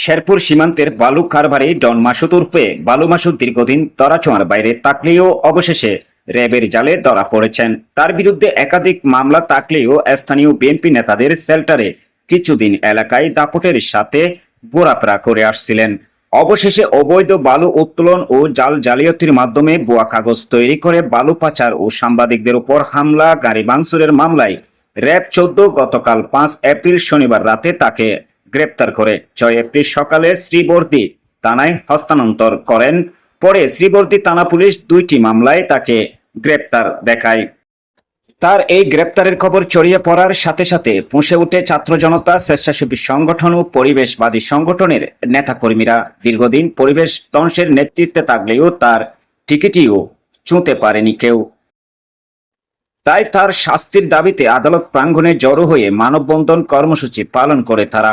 শেরপুর সীমান্তের বালু কারবারে ডন মাসুদ উর্ফে বালু মাসুদ দীর্ঘদিন তরাচোয়ার বাইরে তাকলেও অবশেষে র্যাবের জালে ধরা পড়েছেন। তার বিরুদ্ধে একাধিক মামলা থাকলেও স্থানীয় বিএনপি নেতাদের সেল্টারে কিছুদিন এলাকায় দাপটের সাথে বোরাপড়া করে আসছিলেন। অবশেষে অবৈধ বালু উত্তোলন ও জাল জালিয়াতির মাধ্যমে ভুয়া কাগজ তৈরি করে বালু পাচার ও সাংবাদিকদের উপর হামলা, গাড়ি ভাঙচুরের মামলায় র্যাব চোদ্দ গতকাল পাঁচ এপ্রিল শনিবার রাতে তাকে গ্রেপ্তার করে। ছয় এপ্রিল সকালে শ্রীবর্দী থানায় হস্তান্তর করেন। পরে শ্রীবর্দী থানা পুলিশ দুইটি মামলায় তাকে গ্রেপ্তার দেখায়। তার এই গ্রেপ্তারের খবর ছড়িয়ে পড়ার সাথে সাথে পুষে উঠে ছাত্র জনতা, স্বেচ্ছাসেবী সংগঠন ও পরিবেশবাদী সংগঠনের নেতাকর্মীরা দীর্ঘদিন পরিবেশ ধ্বংসের নেতৃত্বে থাকলেও তার টিকিটিও চুঁতে পারেনি কেউ। তাই তার শাস্তির দাবিতে আদালত প্রাঙ্গণে জড়ো হয়ে মানববন্ধন কর্মসূচি পালন করে তারা।